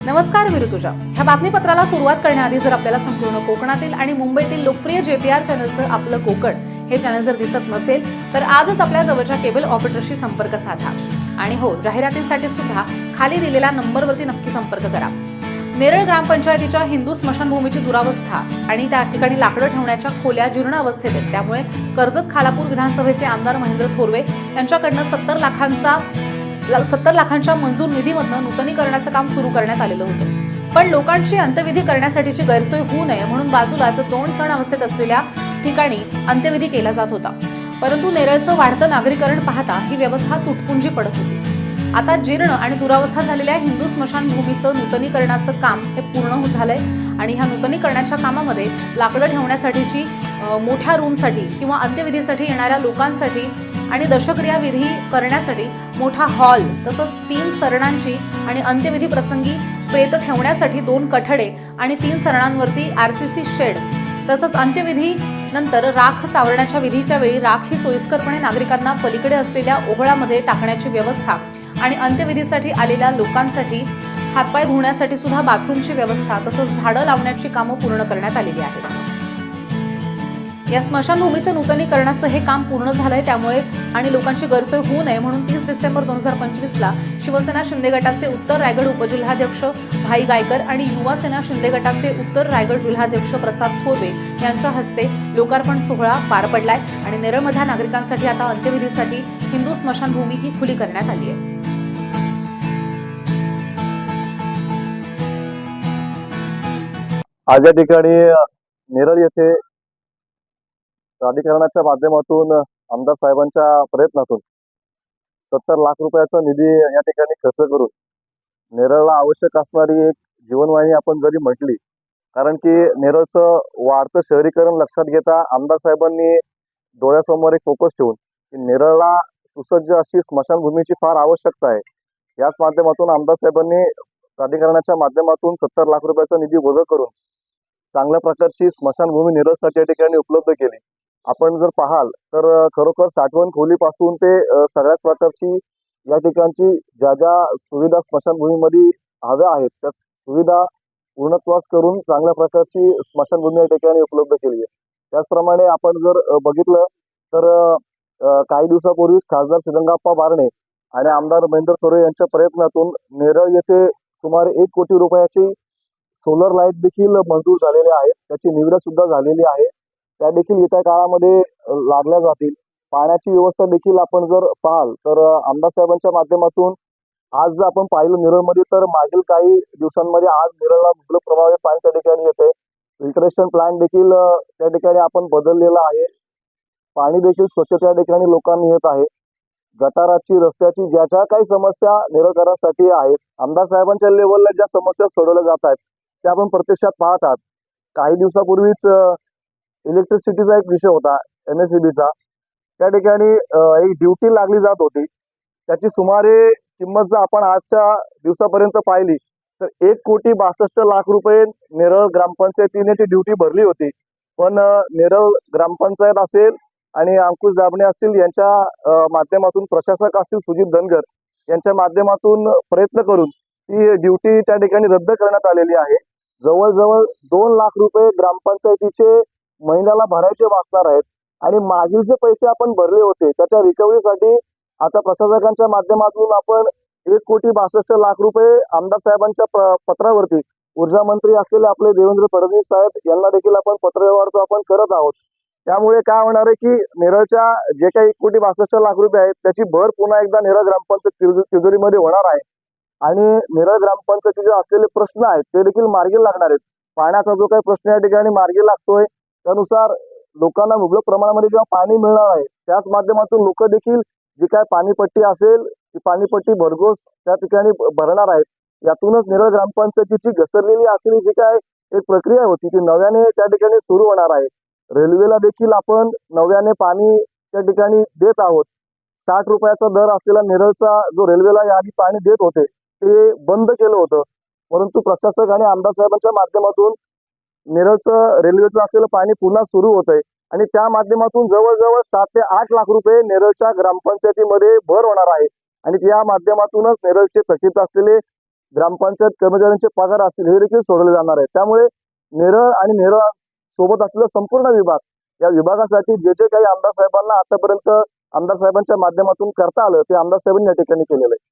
नमस्कार मी ऋतुजा ह्या बातमीपत्राला सुरुवात करण्याआधी जर आपल्याला संपूर्ण कोकणातील आणि मुंबईतील लोकप्रिय जेपीआर चॅनलचं आपलं कोकण हे चॅनल जर दिसत नसेल तर आजच आपल्या जवळच्या केबल ऑपरेटरशी संपर्क साधा. आणि हो जाहिरातींसाठी सुद्धा खाली दिलेल्या नंबरवरती नक्की संपर्क करा. नेरळ ग्रामपंचायतीच्या हिंदू स्मशानभूमीची दुरावस्था आणि त्या ठिकाणी लाकडं ठेवण्याच्या खोल्या जीर्ण अवस्थेत आहेत. त्यामुळे कर्जत खालापूर विधानसभेचे आमदार महेंद्र थोरवे यांच्याकडनं सत्तर लाखांचा सत्तर लाखांच्या मंजूर निधीमधनं नूतनीकरणाचं काम सुरू करण्यात आलेलं होतं. पण लोकांची अंत्यविधी करण्यासाठीची गैरसोय होऊ नये म्हणून बाजूलाच दोन सण अवस्थेत असलेल्या ठिकाणी अंत्यविधी केला जात होता. परंतु नेरळचं वाढतं नागरीकरण पाहता ही व्यवस्था तुटपुंजी पडत होती. आता जीर्ण आणि दुरावस्था झालेल्या हिंदू स्मशानभूमीचं नूतनीकरणाचं काम हे पूर्ण झालंय आणि ह्या नूतनीकरणाच्या कामामध्ये लाकडं ठेवण्यासाठीची मोठ्या रूमसाठी किंवा अंत्यविधीसाठी येणाऱ्या लोकांसाठी आणि दशक्रिया विधी करण्यासाठी मोठा हॉल तसंच तीन सरणांची आणि अंत्यविधी प्रसंगी प्रेत ठेवण्यासाठी दोन कठडे आणि तीन सरणांवरती आर सी सी शेड तसंच अंत्यविधी नंतर राख सावरण्याच्या विधीच्या वेळी राख ही सोयीस्करपणे नागरिकांना पलीकडे असलेल्या ओहळामध्ये टाकण्याची व्यवस्था आणि अंत्यविधीसाठी आलेल्या लोकांसाठी हातपाय धुण्यासाठी सुद्धा बाथरूमची व्यवस्था तसंच झाडं लावण्याची कामं पूर्ण करण्यात आलेली आहेत. या स्मशानभूमीचं नूतनीकरणाचं हे काम पूर्ण झालंय त्यामुळे आणि लोकांची गैरसोय होऊ नये म्हणून तीस डिसेंबर दोन हजार पंचवीसला शिवसेना शिंदे गटाचे उत्तर रायगड उपजिल्हाध्यक्ष भाई गायकर आणि युवा सेना शिंदे गटाचे उत्तर रायगड जिल्हाध्यक्ष प्रसाद थोरवे यांच्या हस्ते लोकार्पण सोहळा पार पडलाय आणि नेरळमधल्या नागरिकांसाठी आता अंत्यविधीसाठी हिंदू स्मशानभूमी ही खुली करण्यात आली आहे. आज या ठिकाणी नेरळ येथे प्राधिकरणाच्या माध्यमातून आमदार साहेबांच्या प्रयत्नातून सत्तर लाख रुपयाचा निधी या ठिकाणी खर्च करून नेरळला आवश्यक असणारी एक जीवनवाहिनी आपण जरी म्हटली कारण की नेरळचं वाढतं शहरीकरण लक्षात घेता आमदार साहेबांनी डोळ्यासमोर एक फोकस ठेवून की नेरळला सुसज्ज अशी स्मशानभूमीची फार आवश्यकता आहे. याच माध्यमातून आमदार साहेबांनी प्राधिकरणाच्या माध्यमातून सत्तर लाख रुपयाचा निधी वजा करून चांगल्या प्रकारची स्मशानभूमी नेरळसाठी या ठिकाणी उपलब्ध केली. आपण जर पाहाल तर खरोखर साठवण खोलीपासून ते सगळ्याच प्रकारची या ठिकाणची ज्या ज्या सुविधा स्मशानभूमीमध्ये हव्या आहेत त्या सुविधा पूर्णत्वास करून चांगल्या प्रकारची स्मशानभूमी या ठिकाणी उपलब्ध केली आहे. त्याचप्रमाणे आपण जर बघितलं तर काही दिवसापूर्वीच खासदार श्रीरंगाप्पा बारणे आणि आमदार महेंद्र थोरे यांच्या प्रयत्नातून नेरळ येथे सुमारे एक कोटी रुपयाची सोलर लाइट देखील मंजूर झालेली आहेत त्याची निविदा सुद्धा झालेली आहे. त्या देखील येत्या काळामध्ये लागल्या जातील. पाण्याची व्यवस्था देखील आपण जर पाहाल तर आमदार साहेबांच्या माध्यमातून आज जर आपण पाहिलं निरळमध्ये तर मागील काही दिवसांमध्ये आज निरळला मुबलक प्रभावी पाणी त्या ठिकाणी येते फिल्टरेशन प्लांट देखील त्या ठिकाणी आपण बदललेला आहे. पाणी देखील स्वच्छ त्या ठिकाणी लोकांनी येत आहे. गटाराची रस्त्याची ज्या ज्या काही समस्या निराकरणासाठी आहेत आमदार साहेबांच्या लेवलला ज्या समस्या सोडवल्या जात आहेत त्या आपण प्रत्यक्षात पाहत आहात. काही दिवसापूर्वीच इलेक्ट्रिसिटीचा एक विषय होता एम एस त्या ठिकाणी एक ड्युटी लागली जात होती. त्याची सुमारे किंमत जर आपण आजच्या दिवसापर्यंत पाहिली तर एक कोटी बासष्ट लाख रुपये नेरळ ग्रामपंचायतीने ती ड्युटी भरली होती. पण नेरळ ग्रामपंचायत असेल आणि अंकुश दाबणे असतील यांच्या माध्यमातून प्रशासक असतील सुजित धनगर यांच्या माध्यमातून प्रयत्न करून ती ड्युटी त्या ठिकाणी रद्द करण्यात आलेली आहे. जवळजवळ दोन लाख रुपये ग्रामपंचायतीचे महिन्याला भरायचे वाचणार आहेत. आणि मागील जे पैसे आपण भरले होते त्याच्या रिकव्हरीसाठी आता प्रशासकांच्या माध्यमातून आपण एक कोटी बासष्ट लाख रुपये आमदार साहेबांच्या प- पत्रावरती ऊर्जा मंत्री असलेले आपले देवेंद्र फडणवीस साहेब यांना देखील आपण पत्रव्यवहार तो आपण करत आहोत. त्यामुळे काय होणार आहे की नेरळच्या जे काही एक कोटी बासष्ट लाख रुपये आहेत त्याची भर पुन्हा एकदा नेरळ ग्रामपंचायत तिजोरीमध्ये होणार आहे. आणि नेरळ ग्रामपंचायतीचे असलेले प्रश्न आहेत ते देखील मार्गी लागणार आहेत. पाण्याचा जो काही प्रश्न या ठिकाणी मार्गी लागतोय त्यानुसार लोकांना मुबलक प्रमाणामध्ये जेव्हा पाणी मिळणार आहे त्याच माध्यमातून लोक देखील जी काय पाणीपट्टी असेल ती पाणीपट्टी भरघोस त्या ठिकाणी भरणार आहेत. यातूनच नेरळ ग्रामपंचायतीची घसरलेली असलेली जी काय एक प्रक्रिया होती ती नव्याने त्या ठिकाणी सुरू होणार आहे. रेल्वेला देखील आपण नव्याने पाणी त्या ठिकाणी देत आहोत. साठ रुपयाचा दर असलेला नेरळचा जो रेल्वेला याआधी पाणी देत होते ते बंद केलं होतं. परंतु प्रशासक आणि आमदार साहेबांच्या माध्यमातून नेरळचं रेल्वेचं असलेलं पाणी पुन्हा सुरू होत आहे आणि त्या माध्यमातून जवळजवळ सात ते आठ लाख रुपये नेरळच्या ग्रामपंचायतीमध्ये भर होणार आहे. आणि त्या माध्यमातूनच नेरळचे थकीत असलेले ग्रामपंचायत कर्मचाऱ्यांचे पगार असतील हे देखील सोडवले जाणार आहे. त्यामुळे नेरळ आणि नेरळ सोबत असलेला संपूर्ण विभाग या विभागासाठी जे जे काही आमदार साहेबांना आतापर्यंत आमदार साहेबांच्या माध्यमातून करता आलं ते आमदार साहेबांनी या ठिकाणी केलेलं आहे.